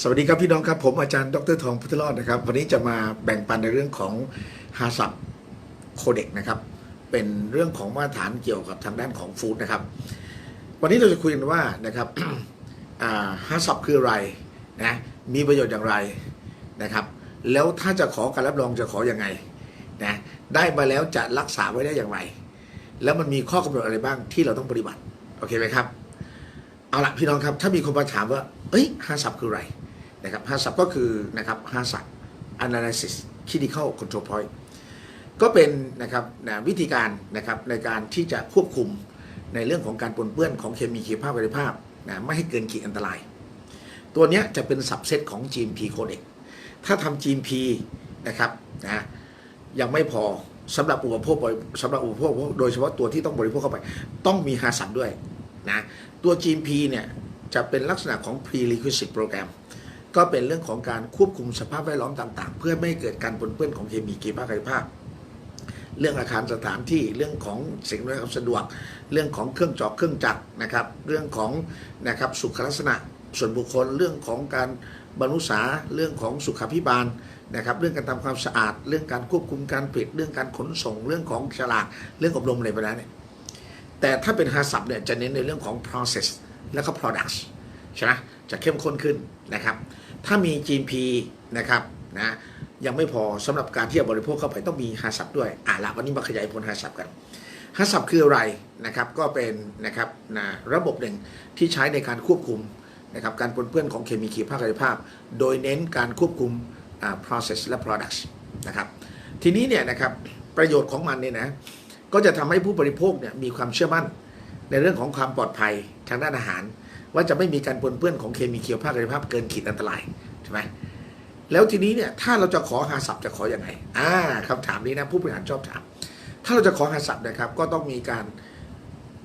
สวัสดีครับพี่น้องครับผมอาจารย์ดรทองพุทธรอดนะครับ วันนี้จะมาแบ่งปันในเรื่องของฮาซับโคเด็กนะครับ เป็นเรื่องของมาตรฐานเกี่ยวกับทางด้านของฟู้ดนะครับ วันนี้เราจะคุยกันว่านะครับฮาซับคืออะไรนะมีประโยชน์อย่างไรนะครับ แล้วถ้าจะขอการรับรองจะขออยังไงนะได้มาแล้วจะรักษาไว้ได้อย่างไร แล้วมันมีข้อกำหนดอะไรบ้างที่เราต้องปฏิบัติโอเคไหมครับเอาละพี่น้องครับถ้ามีคนมาถามว่าเอ้ยฮาซับคืออะไร นะครับฮาซับก็คือนะครับฮาซับ analysis critical control point ก็เป็นนะครับนะวิธีการนะครับในการที่จะควบคุมในเรื่องของการปนเปื้อนของเคมีชีวภาพคุณภาพนะไม่ให้เกินขีดอันตราย ตัวเนี้ยจะเป็นสับเซตของ GMP Codex ถ้าทำ GMP นะครับนะยังไม่พอสำหรับอุปโภคบริสำหรับอุปโภคโดยเฉพาะตัวที่ต้องบริโภคเข้าไป ต้องมีฮาซับด้วยนะตัว GMP เนี่ยจะเป็นลักษณะของ prerequisite program ก็เป็นเรื่องของการควบคุมสภาพแวดล้อมต่าง ๆ เพื่อไม่เกิดการปนเปื้อนของเคมีกีภาคกายภาพ เรื่องอาคารสถานที่เรื่องของสิ่งอำนวยความสะดวก เรื่องของเครื่องจอกเครื่องจักรนะครับ เรื่องของนะครับสุขลักษณะส่วนบุคคลเรื่องของการบรรลุษาเรื่องของสุขาพิบาลนะครับ เรื่องการทำความสะอาด เรื่องการควบคุมการผลิตเรื่องการขนส่ง เรื่องของฉลากเรื่องอบรมอะไรไปแล้วเนี่ยแต่ถ้าเป็นฮาซับเนี่ยจะเน้นในเรื่องของ process แล้วก็ products ใช่ไหมจะเข้มข้นขึ้นนะครับ ถ้ามี GMP นะครับนะยังไม่พอสำหรับการที่จะบริโภคเข้าไปต้องมีฮาซับด้วยอะละวันนี้มาขยายผลฮาซับกันฮาซับคืออะไรนะครับก็เป็นนะครับนะระบบหนึ่งที่ใช้ในการควบคุมนะครับการปนเปื้อนของเคมีขีภาคกายภาพ โดยเน้นการควบคุมอ่า process และ products นะครับทีนี้เนี่ยนะครับประโยชน์ของมันเนี่ยนะก็จะทำให้ผู้บริโภคเนี่ยมีความเชื่อมั่นในเรื่องของความปลอดภัยทางด้านอาหาร ว่าจะไม่มีการปนเปื้อนของเคมีเคียวภาคกายภาพเกินขีดอันตรายใช่ไหมแล้วทีนี้เนี่ยถ้าเราจะขอฮาสับจะขออยังไงอ่าคำถามนี้นะผู้บริหารชอบถาม ถ้าเราจะขอฮาสับนะครับ ก็ต้องมีการ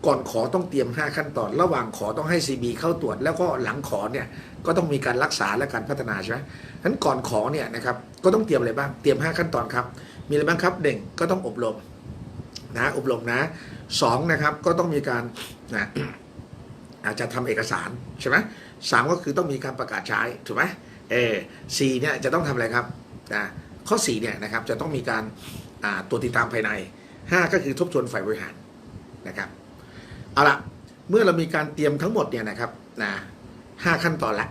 ก่อนขอต้องเตรียม 5 ขั้นตอน ระหว่างขอต้องให้ CB เข้าตรวจ แล้วก็หลังขอเนี่ยก็ต้องมีการรักษาและการพัฒนาใช่ไหมฉะนั้นก่อนขอเนี่ยนะครับก็ต้องเตรียมอะไรบ้าง เตรียม 5 ขั้นตอนครับ มีอะไรบ้างครับหนึ่งก็ต้องอบรมนะอบรมนะสองนะครับก็ต้องมีการนะ อาจจะทำเอกสารใช่ไหมสามก็คือต้องมีการประกาศใช้ถูกไหมเออสี่เนี่ยจะต้องทำอะไรครับนะข้อสี่เนี่ยนะครับจะต้องมีการตรวจติดตามภายในห้าก็คือทบทวนฝ่ายบริหารนะครับเอาละเมื่อเรามีการเตรียมทั้งหมดเนี่ยนะครับนะห้าขั้นตอนละ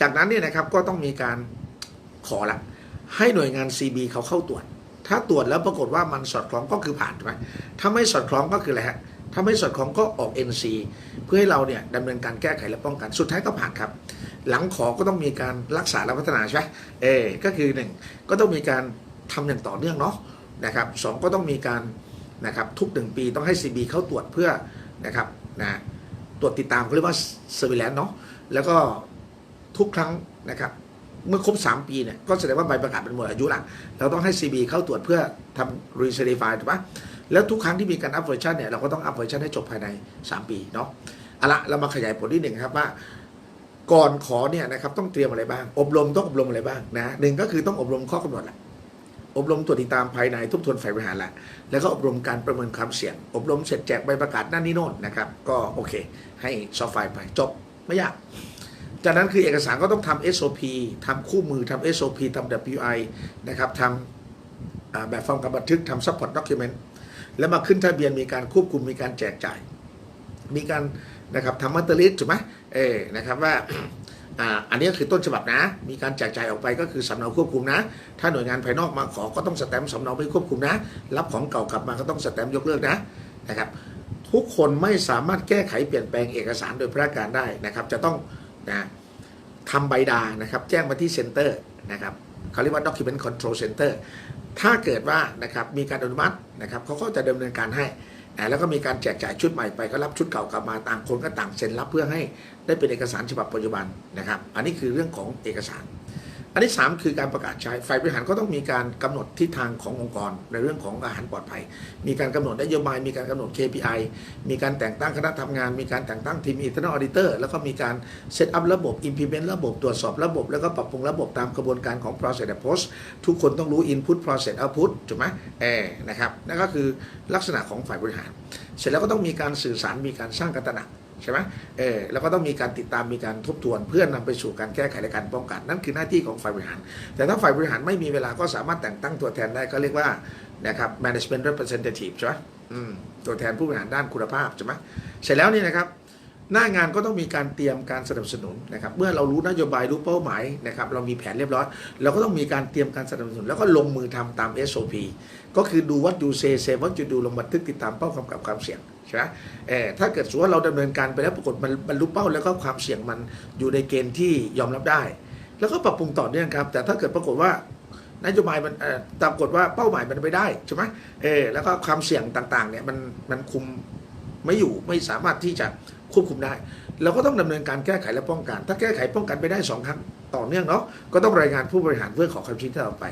จากนั้นเนี่ยนะครับก็ต้องมีการขอละให้หน่วยงาน CB เขาเข้าตรวจ ถ้าตรวจแล้วปรากฏว่ามันสอดคล้องก็คือผ่านถูกไหมถ้าไม่สอดคล้องก็คืออะไรฮะถ้าไม่สอดคล้องก็ออก NC เพื่อให้เราเนี่ยดำเนินการแก้ไขและป้องกันสุดท้ายก็ผ่านครับ หลังขอก็ต้องมีการรักษาและพัฒนาใช่ไหมเออก็คือหนึ่งก็ต้องมีการทำอย่างต่อเนื่องเนาะนะครับสองก็ต้องมีการนะครับทุกหนึ่งปีต้องให้ CB เข้าตรวจเพื่อนะครับนะตรวจติดตามเขาเรียกว่า surveillance เนาะแล้วก็ทุกครั้งนะครับเมื่อครบ 3 ปีเนี่ยก็แสดงว่าใบประกาศเป็นหมดอายุละเราต้องให้ CB เข้าตรวจเพื่อทำ recertify ถูกปะแล้วทุกครั้งที่มีการอัพเวอร์ชันเนี่ยเราก็ต้องอัพเวอร์ชันให้จบภายใน 3 ปีเนาะ เอาละเรามาขยายผลที่หนึ่งครับว่า ก่อนขอเนี่ยนะครับต้องเตรียมอะไรบ้าง อบรมต้องอบรมอะไรบ้างนะหนึ่งก็คือต้องอบรมข้อกำหนดแหละอบรมตรวจติดตามภายในทุบทวนฝ่ายบริหารแหละแล้วก็อบรมการประเมินความเสี่ยง อบรมเสร็จแจกใบประกาศนั่นนี่โน่นนะครับ ก็โอเค ให้ซอฟต์ไฟล์ไปจบไม่ยาก จากนั้นคือเอกสารก็ต้องทำ SOP ทำคู่มือทำ SOP ทำ WI นะครับทำแบบฟอร์มการบันทึกทำ support document แล้วมาขึ้นทะเบียนมีการควบคุมมีการแจกจ่าย มีการ นะครับทำมัตเตอร์ลิสถูกไหมเออนะครับว่าอันนี้คือต้นฉบับนะ มีการแจกจ่ายออกไปก็คือสำเนาควบคุมนะ ถ้าหน่วยงานภายนอกมาขอก็ต้องสแตมป์สำเนาไม่ควบคุมนะ รับของเก่ากลับมาก็ต้องสแตมป์ยกเลิกนะนะครับทุกคนไม่สามารถแก้ไขเปลี่ยนแปลงเอกสารโดยพระการได้นะครับ จะต้องนะทำใบดานะครับ แจ้งมาที่เซ็นเตอร์นะครับเขาเรียกว่า document control center ถ้าเกิดว่านะครับมีการอนุมัตินะครับเขาก็จะดำเนินการให้ แล้วก็มีการแจกจ่ายชุดใหม่ไปก็รับชุดเก่ากลับมาต่างคนก็ต่างเซ็นรับเพื่อให้ได้เป็นเอกสารฉบับปัจจุบันนะครับ อันนี้คือเรื่องของเอกสาร อันที่ 3 คือการประกาศใช้ฝ่ายบริหารก็ต้องมีการกำหนดทิศทางขององค์กร ในเรื่องของอาหารปลอดภัย มีการกำหนดนโยบาย มีการกำหนด KPI มีการแต่งตั้งคณะทำงาน มีการแต่งตั้งทีม internal auditor แล้วก็มีการเซตอัพระบบ implement ระบบตรวจสอบระบบ แล้วก็ปรับปรุงระบบตามกระบวนการของ process and post ทุกคนต้องรู้ input process output ถูกไหมเออนะครับนั่นก็คือลักษณะของฝ่ายบริหาร เสร็จแล้วก็ต้องมีการสื่อสารมีการสร้างการตระหนัก ใช่ไหมเออแล้วก็ต้องมีการติดตามมีการทบทวน เพื่อนำไปสู่การแก้ไขและการป้องกัน นั่นคือหน้าที่ของฝ่ายบริหาร แต่ถ้าฝ่ายบริหารไม่มีเวลาก็สามารถแต่งตั้งตัวแทนได้ก็เรียกว่านะครับ management representative ใช่ไหมอืมตัวแทนผู้บริหารด้านคุณภาพใช่ไหมเสร็จแล้วนี่นะครับหน้างานก็ต้องมีการเตรียมการสนับสนุนนะครับเมื่อเรารู้นโยบายรู้เป้าหมายนะครับเรามีแผนเรียบร้อย เราก็ต้องมีการเตรียมการสนับสนุน แล้วก็ลงมือทำตาม SOP ก็คือดูวัดดูเซเซวัดจูดูลงบันทึกติดตามเป้ากำกับความเสี่ยง ใช่ไหมเออถ้าเกิดสมมติว่าเราดำเนินการไปแล้วปรากฏมันบรรลุเป้าแล้วก็ความเสี่ยงมันอยู่ในเกณฑ์ที่ยอมรับได้ แล้วก็ปรับปรุงต่อเนื่องครับ แต่ถ้าเกิดปรากฏว่านโยบายมันปรากฏว่าเป้าหมายมันไม่ได้ใช่ไหมเออแล้วก็ความเสี่ยงต่างๆเนี่ยมันมันคุมไม่อยู่ไม่สามารถที่จะควบคุมได้ เราก็ต้องดำเนินการแก้ไขและป้องกัน ถ้าแก้ไขป้องกันไปได้สองครั้งต่อเนื่องเนาะก็ต้องรายงานผู้บริหารเพื่อขอคำชี้แจงต่อไป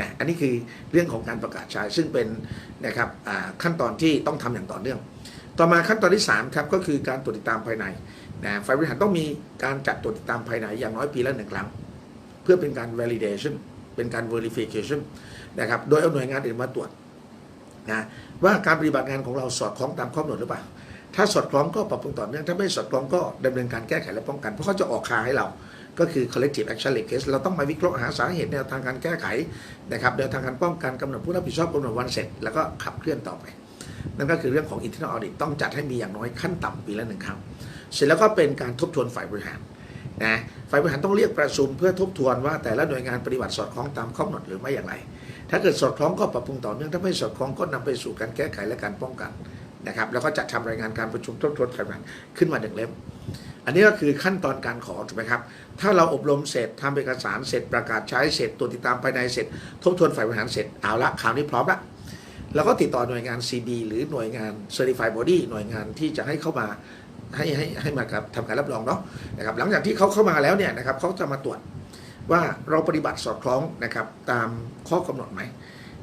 นะอันนี้คือเรื่องของการประกาศใช้ซึ่งเป็นนะครับขั้นตอนที่ต้องทำอย่างต่อเนื่อง ต่อมาขั้นตอนที่3ครับก็คือการตรวจติดตามภายในนะฝ่ายบริหารต้องมีการจัดตรวจติดตามภายในอย่างน้อยปีละหนึ่งครั้ง เพื่อเป็นการ validation เป็นการ verification นะครับโดยเอาหน่วยงานอื่นมาตรวจนะว่าการปฏิบัติงานของเราสอดคล้องตามข้อกำหนดหรือเปล่า ถ้าสอดคล้องก็ปรับปรุงต่อเนื่องถ้าไม่สอดคล้องก็ดำเนินการแก้ไขและป้องกัน เพราะเขาจะออกคาให้เราก็คือ collective action case เราต้องมาวิเคราะห์หาสาเหตุแนวทางการแก้ไขนะครับแนวทางการป้องกันกำหนดผู้รับผิดชอบกำหนดวันเสร็จแล้วก็ขับเคลื่อนต่อไป นั่นก็คือเรื่องของ internal audit ต้องจัดให้มีอย่างน้อยขั้นต่ำปีละหนึ่งครั้งเสร็จแล้วก็เป็นการทบทวนฝ่ายบริหารนะฝ่ายบริหารต้องเรียกประชุมเพื่อทบทวนว่าแต่ละหน่วยงานปฏิบัติสอดคล้องตามข้อกำหนดหรือไม่อย่างไร ถ้าเกิดสอดคล้องก็ปรับปรุงต่อเนื่องถ้าไม่สอดคล้องก็นำไปสู่การแก้ไขและการป้องกันนะครับ แล้วก็จัดทำรายงานการประชุมทบทวนฝ่ายบริหารขึ้นมาหนึ่งเล่ม อันนี้ก็คือขั้นตอนการขอถูกไหมครับ ถ้าเราอบรมเสร็จทำเอกสารเสร็จประกาศใช้เสร็จตรวติดตามภายในเสร็จ ทบทวนฝ่ายบริหารเสร็จเอาละคราวนี้พร้อมละ แล้วก็ติดต่อหน่วยงาน CB หรือหน่วยงาน Certified Body หน่วยงานที่จะให้เข้ามาให้ให้ให้มากับทำการรับรองเนาะนะครับหลังจากที่เขาเข้ามาแล้วเนี่ยนะครับเขาจะมาตรวจว่าเราปฏิบัติสอดคล้องนะครับตามข้อกำหนดไหม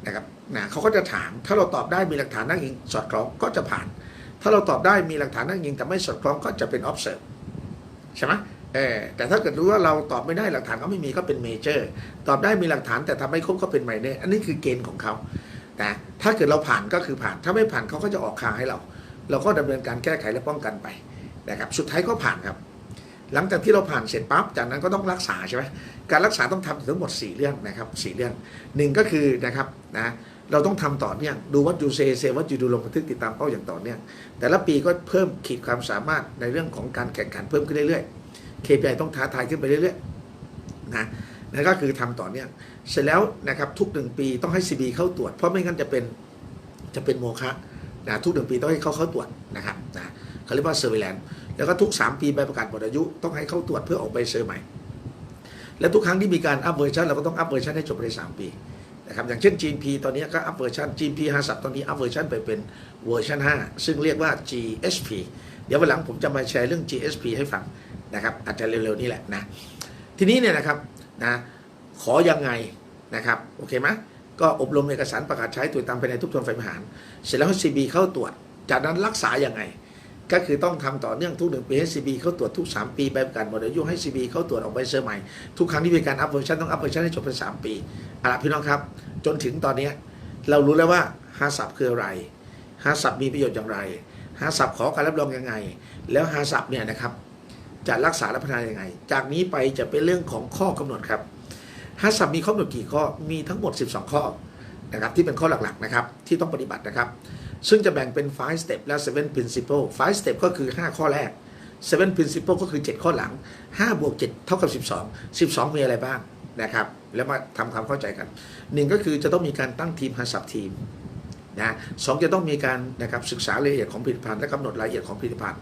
นะครับนะเขาก็จะถามถ้าเราตอบได้มีหลักฐานนั่งอิงสอดคล้องก็จะผ่าน ถ้าเราตอบได้มีหลักฐานนั่งอิงแต่ไม่สอดคล้องก็จะเป็น observe ใช่ไหมเออแต่ถ้าเกิดรู้ว่าเราตอบไม่ได้หลักฐานก็ไม่มีก็เป็นเมเจอร์ตอบได้มีหลักฐานแต่ทำไม่ครบก็เป็นไมเนอร์อันนี้คือเกณฑ์ของเขา นะถ้าเกิดเราผ่านก็คือผ่าน ถ้าไม่ผ่านเขาก็จะออกคาให้เรา เราก็ดำเนินการแก้ไขและป้องกันไปนะครับสุดท้ายก็ผ่านครับ หลังจากที่เราผ่านเสร็จปั๊บจากนั้นก็ต้องรักษาใช่ไหมการรักษาต้องทำทั้งหมด 4 เรื่องนะครับสี่เรื่องหนึ่งก็คือนะครับนะเราต้องทำต่อเนื่องดูวัดยูเซเซวัดยูดูลงบันทึกติดตามเป้าอย่างต่อเนื่องแต่ละปีก็เพิ่มขีดความสามารถในเรื่องของการแข่งขันเพิ่มขึ้นเรื่อยๆ KPI ต้องท้าทายขึ้นไปเรื่อยๆนะ นั่นก็คือทำต่อเนื่องเสร็จแล้วนะครับทุกหนึ่งปีต้องให้ CB เข้าตรวจ เพราะไม่งั้นจะเป็นจะเป็นโมฆะนะทุกหนึ่งปีต้องให้เขาเข้าตรวจนะครับนะเขาเรียกว่า surveillance แล้วก็ทุก 3 ปีใบประกาศหมดอายุต้องให้เข้าตรวจเพื่อออกใบเซอร์ใหม่ และทุกครั้งที่มีการอัพเวอร์ชันเราก็ต้องอัพเวอร์ชันให้จบภายใน3ปีนะครับอย่างเช่น GMP ตอนนี้ก็อัพเวอร์ชัน GMP 50ตอนนี้อัพเวอร์ชันไปเป็นเวอร์ชัน5ซึ่งเรียกว่า GSP เดี๋ยววันหลังผมจะมาแชร์เรื่อง GSP ให้ฟังนะครับอาจจะเร็วๆนี้แหละนะทีนี้เนี่ยนะครับ นะขอยังไงนะครับโอเคไหมก็อบรมเอกสารประกาศใช้ตรวตามภายในทุกทวนไฟบริหารเสร็จแล้วให้ CB เข้าตรวจ จากนั้นรักษาอย่างไง ก็คือต้องทำต่อเนื่องทุกหนึ่งปีให้ CB เข้าตรวจทุก 3 ปีใบประกาศหมดอายุให้ CB เข้าตรวจออกใบเซอร์ใหม่ ทุกครั้งที่มีการอัพเวอร์ชันต้องอัพเวอร์ชันให้จบเป็น 3 ปีเอาล่ะพี่น้องครับ จนถึงตอนนี้เรารู้แล้วว่าฮาสับคืออะไรฮาสับมีประโยชน์อย่างไรฮาสับขอการรับรองยังไง แล้วฮาสับเนี่ยนะครับ จะรักษาและพัฒนายังไง จากนี้ไปจะเป็นเรื่องของข้อกำหนดครับฮาสับมีข้อกำหนดกี่ข้อมีทั้งหมด 12 ข้อนะครับที่เป็นข้อหลักๆนะครับที่ต้องปฏิบัตินะครับ ซึ่งจะแบ่งเป็น 5 step และ 7 principle 5 step ก็คือ 5 ข้อแรก 7 principle ก็คือ 7 ข้อหลัง 5 บวก 7 เท่ากับ 12 12 มีอะไรบ้างนะครับ แล้วมาทำความเข้าใจกันหนึ่งก็คือจะต้องมีการตั้งทีมฮัสซับทีมนะสองจะต้องมีการนะครับศึกษารายละเอียดของผลิตภัณฑ์และกำหนดรายละเอียดของผลิตภัณฑ์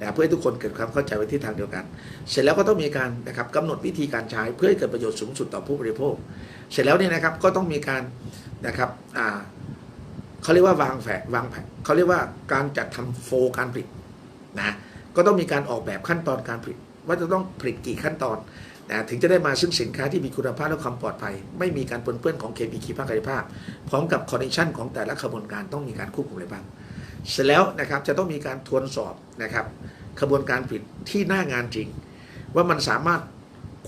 นะเพื่อให้ทุกคนเกิดความเข้าใจไว้ที่ทางเดียวกัน เสร็จแล้วก็ต้องมีการนะครับกำหนดวิธีการใช้เพื่อให้เกิดประโยชน์สูงสุดต่อผู้บริโภค เสร็จแล้วเนี่ยนะครับก็ต้องมีการนะครับอ่าเขาเรียกว่าวางแผนวางแผนเขาเรียกว่าการจัดทำโฟล์การผลิตนะก็ต้องมีการออกแบบขั้นตอนการผลิต ว่าจะต้องผลิตกี่ขั้นตอนนะถึงจะได้มาซึ่งสินค้าที่มีคุณภาพและความปลอดภัย ไม่มีการปนเปื้อนของเคมีคีภาคกายภาพ พร้อมกับคอนดิชันของแต่ละขบวนการต้องมีการควบคุมอะไรบ้าง เสร็จแล้วนะครับจะต้องมีการทวนสอบนะครับขบวนการผลิตที่หน้างานจริง ว่ามันสามารถ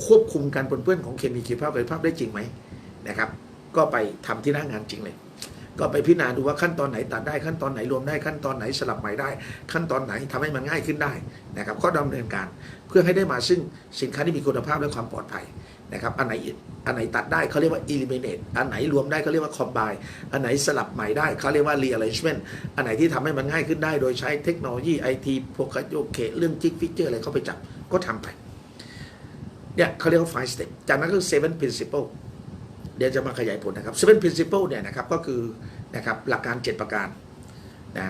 ควบคุมการปนเปื้อนของเคมีคีภาคกายภาพได้จริงไหมนะครับ ก็ไปทำที่หน้างานจริงเลย ก็ไปพิจารณาดูว่าขั้นตอนไหนตัดได้ขั้นตอนไหนรวมได้ขั้นตอนไหนสลับใหม่ได้ ขั้นตอนไหนทำให้มันง่ายขึ้นได้นะครับก็ดำเนินการเพื่อให้ได้มาซึ่งสินค้าที่มีคุณภาพและความปลอดภัย นะครับอันไหนอันไหนตัดได้เขาเรียกว่า eliminate อันไหนรวมได้เขาเรียกว่า combine อันไหนสลับใหม่ได้เขาเรียกว่า rearrangement อันไหนที่ทำให้มันง่ายขึ้นได้โดยใช้เทคโนโลยีไอทีพวกโยเคเรื่องจิกฟิกเจอร์อะไรเข้าไปจับก็ทำไปเนี่ยเขาเรียกว่า five step จากนั้นก็ seven principle เดี๋ยวจะมาขยายผลนะครับ seven principle เนี่ยนะครับก็คือนะครับหลักการ 7 ประการนะ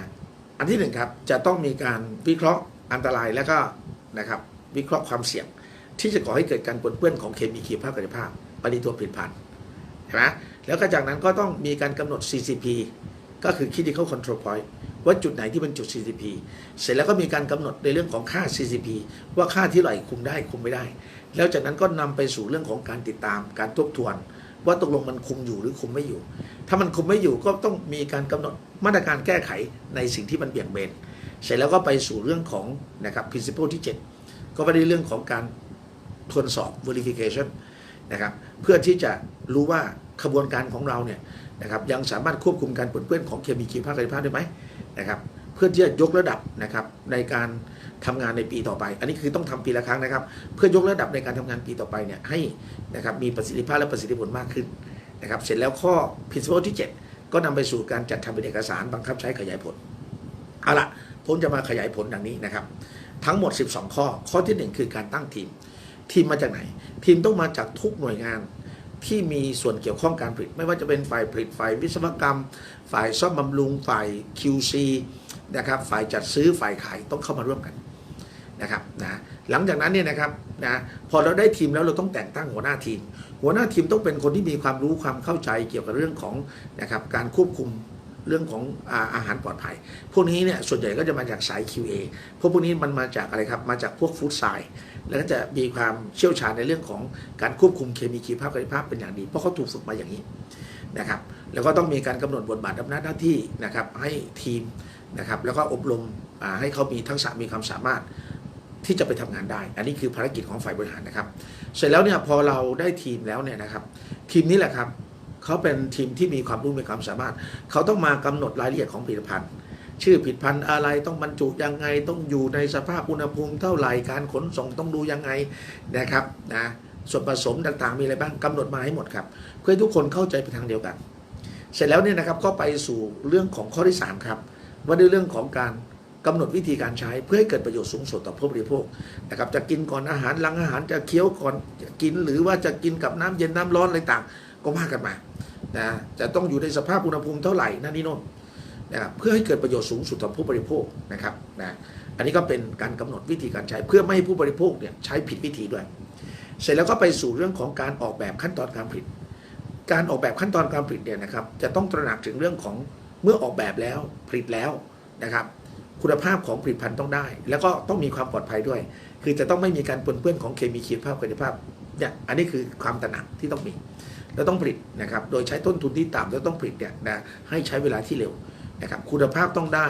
อันที่หนึ่งครับจะต้องมีการวิเคราะห์อันตรายแล้วก็นะครับวิเคราะห์ความเสี่ยง ที่จะก่อให้เกิดการปนเปื้อนของเคมีคีภาพกายภาพปฏิตัวผลิตภัณฑ์ใช่ไหมแล้วก็จากนั้นก็ต้องมีการกำหนด CCP ก็คือ Critical Control Point ว่าจุดไหนที่เป็นจุด CCP เสร็จแล้วก็มีการกำหนดในเรื่องของค่า CCP ว่าค่าที่ไหร่คุมได้คุมไม่ได้ แล้วจากนั้นก็นำไปสู่เรื่องของการติดตาม การทบทวน ว่าตกลงมันคุมอยู่หรือคุมไม่อยู่ ถ้ามันคุมไม่อยู่ก็ต้องมีการกำหนดมาตรการแก้ไขในสิ่งที่มันเบี่ยงเบน เสร็จแล้วก็ไปสู่เรื่องของนะครับ principle ที่ 7 ก็ไปในเรื่องของการ ทวนสอบ verification นะครับเพื่อที่จะรู้ว่าขบวนการของเราเนี่ยนะครับยังสามารถควบคุมการปนเปื้อนของเคมีคีภาคกายภาพได้ไหมนะครับเพื่อที่จะยกระดับนะครับในการทำงานในปีต่อไป อันนี้คือต้องทำปีละครั้งนะครับ เพื่อยกระดับในการทำงานปีต่อไปเนี่ยให้นะครับมีประสิทธิภาพและประสิทธิผลมากขึ้นนะครับเสร็จแล้วข้อ principle ที่ 7 ก็นำไปสู่การจัดทำเป็นเอกสารบังคับใช้ขยายผลเอาละผมจะมาขยายผลดังนี้นะครับ ทั้งหมด 12 ข้อข้อทีหนึ่1 คือการตั้งทีม ทีมมาจากไหน ทีมต้องมาจากทุกหน่วยงานที่มีส่วนเกี่ยวข้องการผลิต ไม่ว่าจะเป็นฝ่ายผลิตฝ่ายวิศวกรรม ฝ่ายซ่อมบำรุงฝ่าย QC นะครับฝ่ายจัดซื้อฝ่ายขายต้องเข้ามาร่วมกันนะครับนะหลังจากนั้นเนี่ยนะครับนะพอเราได้ทีมแล้วเราต้องแต่งตั้งหัวหน้าทีม หัวหน้าทีมต้องเป็นคนที่มีความรู้ความเข้าใจเกี่ยวกับเรื่องของนะครับการควบคุมเรื่องของอาอาหารปลอดภัย พวกนี้เนี่ยส่วนใหญ่ก็จะมาจากสาย QA พวกพวกนี้มันมาจากอะไรครับ มาจากพวกฟู้ดไซด์ แล้วก็จะมีความเชี่ยวชาญในเรื่องของการควบคุมเคมีคีภาพกายภาพเป็นอย่างดี เพราะเขาถูกฝึกมาอย่างนี้นะครับแล้วก็ต้องมีการกำหนดบทบาทอำนาจหน้าที่นะครับให้ทีมนะครับแล้วก็อบรมให้เขามีทักษะมีความสามารถที่จะไปทำงานได้ อันนี้คือภารกิจของฝ่ายบริหารนะครับ เสร็จแล้วเนี่ยพอเราได้ทีมแล้วเนี่ยนะครับ ทีมนี้แหละครับเขาเป็นทีมที่มีความรู้มีความสามารถ เขาต้องมากำหนดรายละเอียดของผลิตภัณฑ์ ชื่อผลิตภัณฑ์อะไรต้องบรรจุยังไง ต้องอยู่ในสภาพอุณหภูมิเท่าไหร่การขนส่งต้องดูยังไงนะครับนะส่วนผสมต่างๆ มีอะไรบ้างกำหนดมาให้หมดครับ เพื่อทุกคนเข้าใจไปทางเดียวกัน เสร็จแล้วเนี่ยนะครับก็ไปสู่เรื่องของข้อที่สามครับว่าในเรื่องของการกำหนดวิธีการใช้เพื่อให้เกิดประโยชน์สูงสุดต่อผู้บริโภคนะครับจะกินก่อนอาหารหลังอาหารจะเคี้ยวก่อนจะกินหรือว่าจะกินกับน้ำเย็นน้ำร้อนอะไรต่าง ก็ว่ากันมานะจะต้องอยู่ในสภาพอุณหภูมิเท่าไหร่นั่นนี่โน่น นะเพื่อให้เกิดประโยชน์สูงสุดต่อผู้บริโภคนะครับนะอันนี้ก็เป็นการกำหนดวิธีการใช้เพื่อไม่ให้ผู้บริโภคเนี่ยใช้ผิดวิธีด้วย เสร็จแล้วก็ไปสู่เรื่องของการออกแบบขั้นตอนการผลิต การออกแบบขั้นตอนการผลิตเนี่ยนะครับจะต้องตระหนักถึงเรื่องของเมื่อออกแบบแล้วผลิตแล้วนะครับคุณภาพของผลิตภัณฑ์ต้องได้ แล้วก็ต้องมีความปลอดภัยด้วย คือจะต้องไม่มีการปนเปื้อนของเคมีคีภาพคุณภาพเนี่ยอันนี้คือความตระหนักที่ต้องมีแล้วต้องผลิตนะครับโดยใช้ต้นทุนที่ต่ำแล้วต้องผลิตเนี่ยนะให้ใช้เวลาที่เร็ว นะครับคุณภาพต้องได้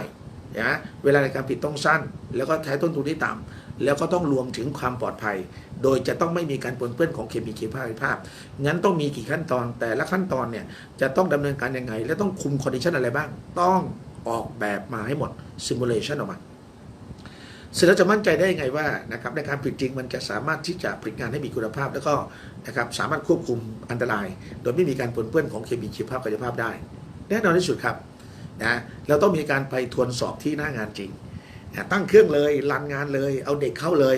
นะเวลาในการผลิตต้องสั้น แล้วก็ใช้ต้นทุนที่ต่ำแล้วก็ต้องรวมถึงความปลอดภัย โดยจะต้องไม่มีการปนเปื้อนของเคมีคีภาพภาพงั้นต้องมีกี่ขั้นตอน แต่ละขั้นตอนเนี่ยจะต้องดำเนินการยังไง และต้องคุมคอนดิชันอะไรบ้าง ต้องออกแบบมาให้หมดซิมูเลชันออกมาเสร็จแล้วจะมั่นใจได้ยังไงว่านะครับในการผลิตจริงมันจะสามารถที่จะผลิตงานให้มีคุณภาพ แล้วก็นะครับสามารถควบคุมอันตราย โดยไม่มีการปนเปื้อนของเคมีชีวภาพกายภาพได้ แน่นอนที่สุดครับ นะเราต้องมีการไปทวนสอบที่หน้างานจริงนะตั้งเครื่องเลยรันงานเลย เอาเด็กเข้าเลย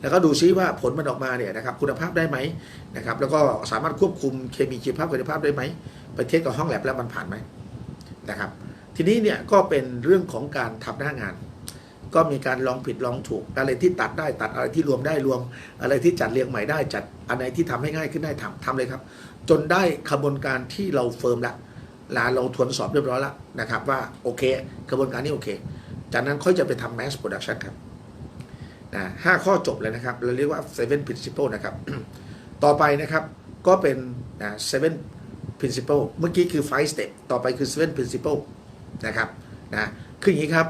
แล้วก็ดูซิว่าผลมันออกมาเนี่ยนะครับคุณภาพได้ไหมนะครับแล้วก็สามารถควบคุมเคมีชีวภาพกายภาพได้ไหมไปเทสกับห้องแลบแล้วมันผ่านไหมนะครับ ทีนี้เนี่ยก็เป็นเรื่องของการทำหน้างาน ก็มีการลองผิดลองถูก อะไรที่ตัดได้ตัดอะไรที่รวมได้รวม อะไรที่จัดเรียงใหม่ได้จัดอะไรที่ทำให้ง่ายขึ้นได้ทำทำเลยครับ จนได้ขบวนการที่เราเฟิร์มละ ลาเราทวนสอบเรียบร้อยแล้วนะครับว่าโอเคกระบวนการนี้โอเค จากนั้นค่อยจะไปทำ mass production ครับนะห้าข้อจบเลยนะครับ เราเรียกว่า seven principle นะครับ ต่อไปนะครับก็เป็นนะ seven principle เมื่อกี้คือ five step ต่อไปคือ seven principle นะครับนะคืออย่างนี้ครับ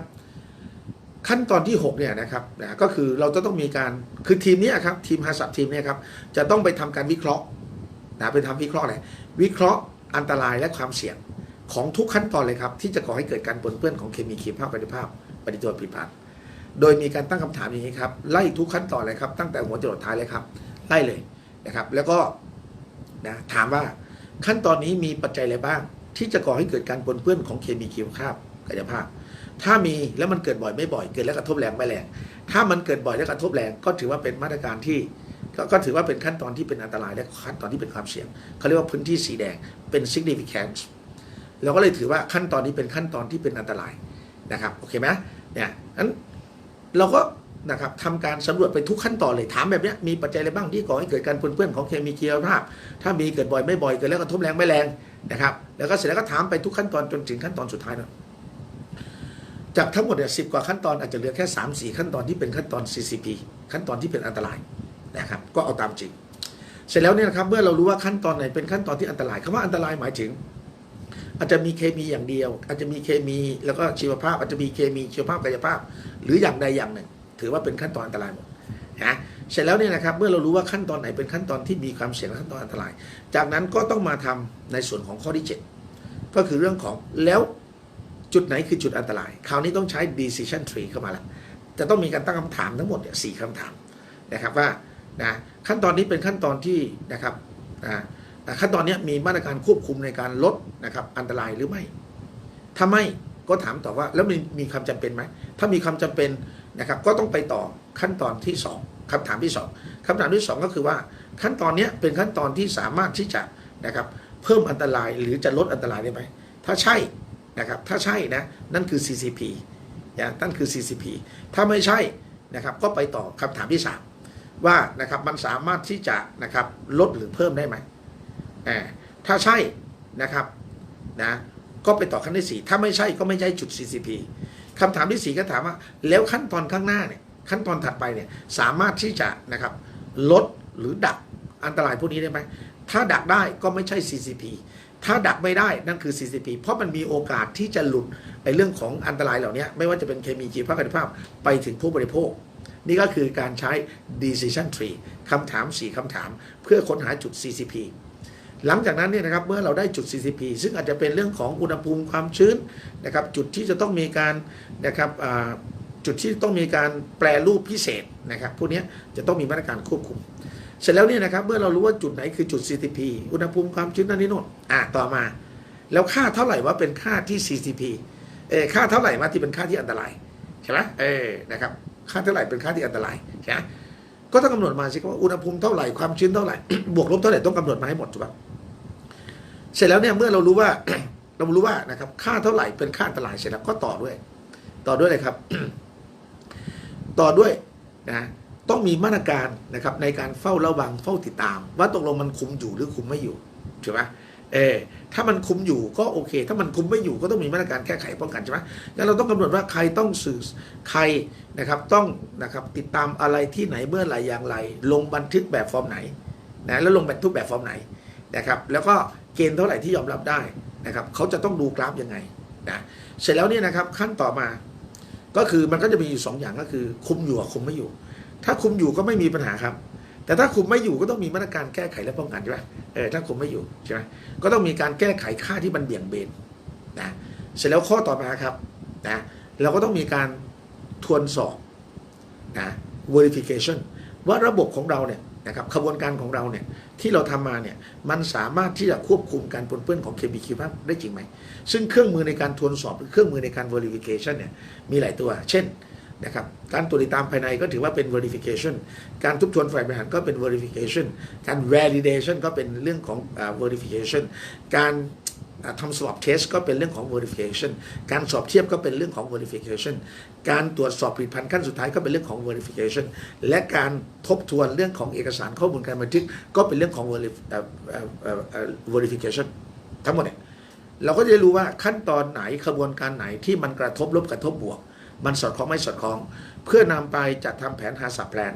ขั้นตอนที่ 6 เนี่ยนะครับนะก็คือเราจะต้องมีการคือทีมนี้ครับทีมฮาสับทีมเนี่ยครับจะต้องไปทำการวิเคราะห์นะไปทำวิเคราะห์อะไรวิเคราะห์อันตรายและความเสี่ยง ของทุกขั้นตอนเลยครับ ที่จะก่อให้เกิดการปนเปื้อนของเคมีชีวภาพปฏิภาพปฏิตัวผลิตภัณฑ์โดยมีการตั้งคำถามอย่างนี้ครับไล่ทุกขั้นตอนเลยครับ ตั้งแต่หัวจรดท้ายเลยครับไล่เลยนะครับ แล้วก็นะถามว่าขั้นตอนนี้มีปัจจัยอะไรบ้าง ที่จะก่อให้เกิดการปนเปื้อนของเคมีชีวภาพกายภาพ ถ้ามีแล้วมันเกิดบ่อยไม่บ่อยเกิดแล้วกระทบแรงไม่แรงถ้ามันเกิดบ่อยและกระทบแรงก็ถือว่าเป็นมาตรการที่ก็ถือว่าเป็นขั้นตอนที่เป็นอันตรายและขั้นตอนที่เป็นความเสี่ยงเขาเรียกว่าพื้นที่สีแดงเป็น significant เราก็เลยถือว่าขั้นตอนนี้เป็นขั้นตอนที่เป็นอันตรายนะครับโอเคไหมเนี่ยนั้นเราก็นะครับทำการสำรวจไปทุกขั้นตอนเลยถามแบบนี้มีปัจจัยอะไรบ้างที่ก่อให้เกิดการปนเปื้อนของเคมีชีวภาพ ถ้ามีเกิดบ่อยไม่บ่อยเกิดแล้วกระทบแรงไม่แรงนะครับแล้วก็เสร็จแล้วก็ถามไปทุกขั้นตอนจนถึงขั้นตอนสุดท้ายนะจากทั้งหมดเนี่ยสิกว่าขั้นตอนอาจจะเหลือแค่3 4ขั้นตอนที่เป็นขั้นตอน CCP ขั้นตอนที่เป็นอันตรายนะครับก็เอาตามจริง เสร็จแล้วเนี่ยนะครับเมื่อเรารู้ว่าขั้นตอนไหนเป็นขั้นตอนที่อันตรายคำว่าอันตรายหมายถึง อาจจะมีเคมีอย่างเดียว อาจจะมีเคมีแล้วก็ชีวภาพ อาจจะมีเคมีชีวภาพกายภาพ หรืออย่างใดอย่างหนึ่ง ถือว่าเป็นขั้นตอนอันตรายหมดนะเสร็จแล้วเนี่ยนะครับเมื่อเรารู้ว่าขั้นตอนไหนเป็นขั้นตอนที่มีความเสี่ยงและขั้นตอนอันตราย จากนั้นก็ต้องมาทำในส่วนของข้อที่ 7 ก็คือเรื่องของแล้วจุดไหนคือจุดอันตราย คราวนี้ต้องใช้ decision tree เข้ามาแล้วจะต้องมีการตั้งคำถามทั้งหมดเนี่ยสี่คำถามนะครับว่านะขั้นตอนนี้เป็นขั้นตอนที่นะครับนะ อ่ขั้นตอนนี้มีมาตรการควบคุมในการลดนะครับอันตรายหรือไม่ ถ้าไม่ก็ถามต่อว่าแล้วมีมีความจำเป็นไหม ถ้ามีความจำเป็นนะครับก็ต้องไปต่อขั้นตอนที่สองคำถามที่สองคำถามที่สองก็คือว่าขั้นตอนนี้เป็นขั้นตอนที่สามารถที่จะนะครับเพิ่มอันตรายหรือจะลดอันตรายได้ไหม ถ้าใช่นะครับถ้าใช่นะนั่นคือ CCP นะนั่นคือ CCP ถ้าไม่ใช่นะครับก็ไปต่อคำถามที่ 3 ว่านะครับมันสามารถที่จะนะครับลดหรือเพิ่มได้ไหม อ่าถ้าใช่นะครับนะก็ไปต่อขั้นที่ 4 ถ้าไม่ใช่ก็ไม่ใช่จุด CCP คำถามที่ 4 ก็ถามว่า แล้วขั้นตอนข้างหน้าเนี่ยขั้นตอนถัดไปเนี่ยสามารถที่จะนะครับลดหรือดักอันตรายพวกนี้ได้ไหม ถ้าดักได้ก็ไม่ใช่ CCP ถ้าดักไม่ได้นั่นคือ CCP เพราะมันมีโอกาสที่จะหลุดไอ้เรื่องของอันตรายเหล่านี้ไม่ว่าจะเป็นเคมีชีวภาพกายภาพไปถึงผู้บริโภค นี่ก็คือการใช้ decision tree คำถาม 4คำถาม เพื่อค้นหาจุด CCP หลังจากนั้นเนี่ยนะครับเมื่อเราได้จุด CCP ซึ่งอาจจะเป็นเรื่องของอุณหภูมิความชื้นนะครับจุดที่จะต้องมีการนะครับจุดที่ต้องมีการแปรรูปพิเศษนะครับพวกนี้จะต้องมีมาตรการควบคุม เสร็จแล้วเนี่ยนะครับเมื่อเรารู้ว่าจุดไหนคือจุด CCP อุณหภูมิความชื้นนั่นนี่โน่นอะต่อมา แล้วค่าเท่าไหร่ว่าเป็นค่าที่ CCP เออค่าเท่าไหร่มาที่เป็นค่าที่อันตรายใช่ไหมเออนะครับค่าเท่าไหร่เป็นค่าที่อันตรายใช่ไหมก็ต้องกำหนดมาสิว่าอุณหภูมิเท่าไหร่ความชื้นเท่าไหร่บวกลบเท่าไหร่ต้องกำหนดมาให้หมดถูกปะ เสร็จแล้วเนี่ยเมื่อเรารู้ว่าเรารู้ว่านะครับค่าเท่าไหร่เป็นค่าอันตรายเสร็จแล้วก็ต่อด้วย ต่อด้วยเลยครับ ต่อด้วยนะต้องมีมาตรการนะครับในการเฝ้าระวังเฝ้าติดตาม ว่าตกลงมันคุมอยู่หรือคุมไม่อยู่ใช่ไหมเออถ้ามันคุมอยู่ก็โอเค ถ้ามันคุมไม่อยู่ก็ต้องมีมาตรการแก้ไขป้องกันใช่ไหมงั้นเราต้องกำหนดว่าใครต้องสื่อใครนะครับต้องนะครับติดตามอะไรที่ไหนเมื่อไหร่อย่างไร ลงบันทึกแบบฟอร์มไหนนะแล้วลงบันทึกแบบฟอร์มไหนนะครับ แล้วก็ เกณฑ์เท่าไหร่ที่ยอมรับได้นะครับเขาจะต้องดูกราฟยังไงนะเสร็จแล้วเนี่ยนะครับขั้นต่อมา ก็คือมันก็จะมีอยู่สองอย่างก็คือ คุมอยู่กับคุมไม่อยู่ ถ้าคุมอยู่ก็ไม่มีปัญหาครับ แต่ถ้าคุมไม่อยู่ก็ต้องมีมาตรการแก้ไขและป้องกันใช่ไหมเออถ้าคุมไม่อยู่ใช่ไหมก็ต้องมีการแก้ไขค่าที่มันเบี่ยงเบนนะเสร็จแล้วข้อต่อมาครับนะเราก็ต้องมีการทวนสอบนะ verification ว่าระบบของเราเนี่ย นะครับขบวนการของเราเนี่ยที่เราทำมาเนี่ยมันสามารถที่จะควบคุมการปนเปื้อนของเคมีคีบ้าพได้จริงไหม ซึ่งเครื่องมือในการทวนสอบ หรือเครื่องมือในการ verification เนี่ยมีหลายตัว เช่นนะครับการตรวจติดตามภายในก็ถือว่าเป็น verification การทบทวนฝ่ายบริหารก็เป็น verification การ validation ก็เป็นเรื่องของอ่า verification การ ทำ swab test ก็เป็นเรื่องของ verification การสอบเทียบก็เป็นเรื่องของ verification การตรวจสอบผลิตภัณฑ์ขั้นสุดท้ายก็เป็นเรื่องของ verification และการทบทวนเรื่องของเอกสารข้อมูลการบันทึก ก็เป็นเรื่องของ verification ทั้งหมดเนี่ยเราก็จะด้รู้ว่าขั้นตอนไหนขบวนการไหนที่มันกระทบลบกระทบบวก มันสอดคล้องไม่สอดคล้อง เพื่อนำไปจัดทำแผนหาสับแพลน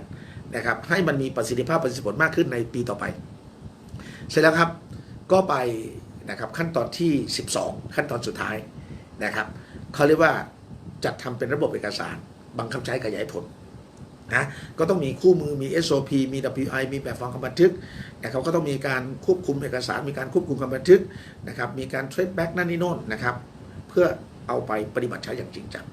นะครับให้มันมีประสิทธิภาพประสิทธิผลมากขึ้นในปีต่อไป เสร็จแล้วครับก็ไป นะครับขั้นตอนที่ 12 ขั้นตอนสุดท้ายนะครับเขาเรียกว่าจัดทำเป็นระบบเอกสาร บังคับใช้ขยายผลนะก็ต้องมีคู่มือมี SOP มี WI มีแบบฟอร์มคำบันทึกนะครับก็ต้องมีการควบคุมเอกสาร มีการควบคุมคำบันทึกนะครับมีการเทรดแบ็กนั่นนี่โน่นนะครับเพื่อเอาไปปฏิบัติใช้อย่างจริงจัง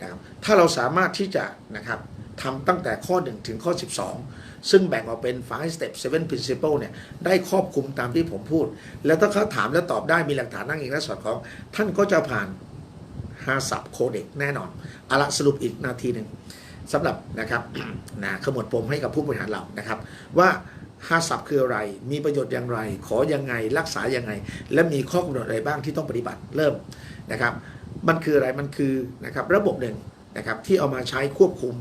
นะครับถ้าเราสามารถที่จะนะครับทำตั้งแต่ข้อ 1 ถึงข้อ 12 ซึ่งแบ่งออกเป็น 5 step 7 principle เนี่ยได้ครอบคลุมตามที่ผมพูด แล้วถ้าเขาถามแล้วตอบได้มีหลักฐานนั่งเองและสอดคล้อง ท่านก็จะผ่านฮาสับโคเด็กแน่นอนเอาละสรุปอีกนาทีหนึ่งสำหรับนะครับนะขมวดปมให้กับผู้บริหารเรานะครับ ว่าฮาสับคืออะไร มีประโยชน์อย่างไร ขอยังไง รักษายังไง และมีข้อกำหนดอะไรบ้างที่ต้องปฏิบัติ เริ่มนะครับ มันคืออะไร มันคือนะครับระบบหนึ่งนะครับที่เอามาใช้ควบคุม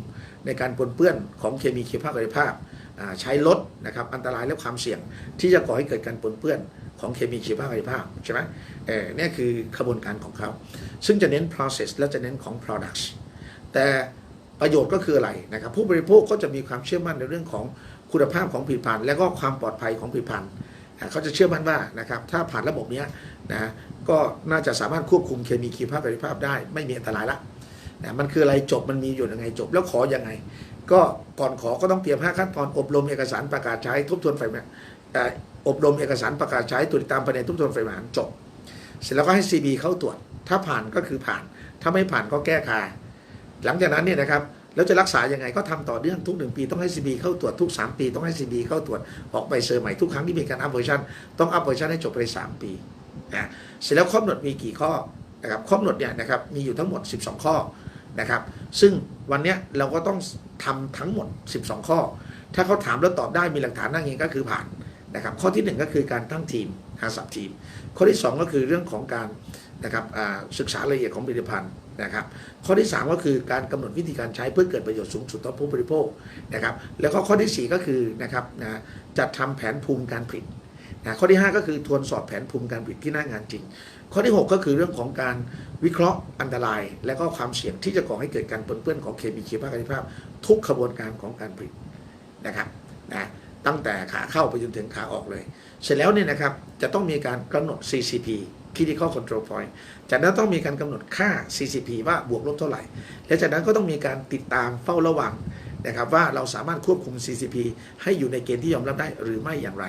ในการปนเปื้อนของเคมีชีภาพกายภาพ ใช้ลดนะครับอันตรายและความเสี่ยงที่จะก่อให้เกิดการปนเปื้อนของเคมีชีวภาพกายภาพใช่ไหมเออนี่ยคือขบวนการของเขา ซึ่งจะเน้น process และจะเน้นของ products แต่ประโยชน์ก็คืออะไรนะครับ ผู้บริโภคก็จะมีความเชื่อมั่นในเรื่องของคุณภาพของผลิตภัณฑ์และก็ความปลอดภัยของผลิตภัณฑ์เขาจะเชื่อมั่นว่านะครับถ้าผ่านระบบเนี้ยนะก็น่าจะสามารถควบคุมเคมีชีวภาพกายภาพได้ ไม่มีอันตรายละนะมันคืออะไรจบมันมีอยู่ยังไงจบแล้วขอยังไง ก็ก่อนขอก็ต้องเตรียม 5 ขั้นตอนอบรมเอกสารประกาศใช้ทบทวนไฟแนนซ์เอ่ออบรมเอกสารประกาศใช้ตรวจติดตามภายในทบทวนไฟแนนซ์จบ เสร็จแล้วก็ให้ CB เข้าตรวจ ถ้าผ่านก็คือผ่าน ถ้าไม่ผ่านก็แก้คาหลังจากนั้นเนี่ยนะครับแล้วจะรักษายังไงก็ทำต่อเนื่องทุกหนึ่งปีต้องให้ CB เข้าตรวจทุก 3 ปีต้องให้ CB เข้าตรวจออกใบเซอร์ใหม่ทุกครั้งที่มีการอัพเวอร์ชันต้องอัพเวอร์ชันให้จบภายใน3ปีนะเสร็จแล้วข้อกำหนดมีกี่ข้อนะครับข้อกำหนดเนี่ยนะครับมีอยู่ทั้งหมด 12 ข้อ นะครับ ซึ่งวันนี้เราก็ต้องทำทั้งหมด 12 ข้อ ถ้าเขาถามแล้วตอบได้มีหลักฐานนั่งเองก็คือผ่านนะครับ ข้อที่หนึ่งก็คือการตั้งทีมหาสับทีม ข้อที่ 2 ก็คือเรื่องของการนะครับศึกษารายละเอียดของผลิตภัณฑ์นะครับ ข้อที่ 3 ก็คือการกำหนดวิธีการใช้เพื่อเกิดประโยชน์สูงสุดต่อผู้บริโภคนะครับ แล้วก็ข้อที่ 4 ก็คือนะครับนะจัดทำแผนภูมิการผลิตนะข้อที่ 5 ก็คือทวนสอบแผนภูมิการผลิตที่หน้างานจริง ข้อที่ 6 ก็คือเรื่องของการวิเคราะห์อันตราย และก็ความเสี่ยงที่จะก่อให้เกิดการปนเปื้อนของเคมีชีวภาพกายภาพ ทุกขบวนการของการผลิตนะครับนะตั้งแต่ขาเข้าไปจนถึงขาออกเลย เสร็จแล้วเนี่ยนะครับจะต้องมีการกำหนด CCP Critical Control Point จากนั้นต้องมีการกำหนดค่า CCP ว่าบวกลบเท่าไหร่ และจากนั้นก็ต้องมีการติดตามเฝ้าระวังนะครับว่าเราสามารถควบคุม CCP ให้อยู่ในเกณฑ์ที่ยอมรับได้หรือไม่อย่างไร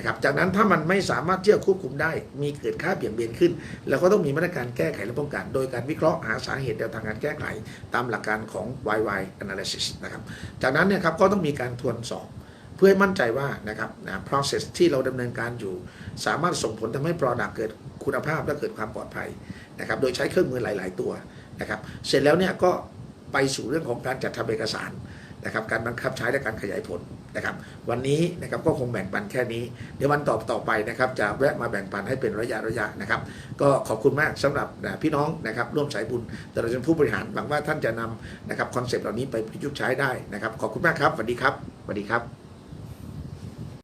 นะครับจากนั้นถ้ามันไม่สามารถเที่จะควบคุมได้ มีเกิดค่าเบี่ยงเบนขึ้นเราก็ต้องมีมาตรการแก้ไขและป้องกัน โดยการวิเคราะห์หาสาเหตุแนวทางการแก้ไข ตามหลักการของ YY Analysis นะครับจากนั้นเนี่ยครับก็ต้องมีการทวนสอบเพื่อให้มั่นใจว่านะครับนะ process ที่เราดำเนินการอยู่ สามารถส่งผลทำให้ product เกิดคุณภาพและเกิดความปลอดภัยนะครับโดยใช้เครื่องมือหลาย ๆ ตัวนะครับเสร็จแล้วเนี่ยก็ไปสู่เรื่องของการจัดทำเอกสารนะครับการบังคับใช้และการขยายผล นะครับ วันนี้นะครับก็คงแบ่งปันแค่นี้ เดี๋ยววันต่อต่อไปนะครับ จะแวะมาแบ่งปันให้เป็นระยะระยะนะครับ ก็ขอบคุณมากสำหรับนะพี่น้องนะครับร่วมสายบุญแต่เราเป็นผู้บริหารหวังว่าท่านจะนำนะครับคอนเซปต์เหล่านี้ไปประยุกต์ใช้ได้นะครับ ขอบคุณมากครับสวัสดีครับสวัสดีครับ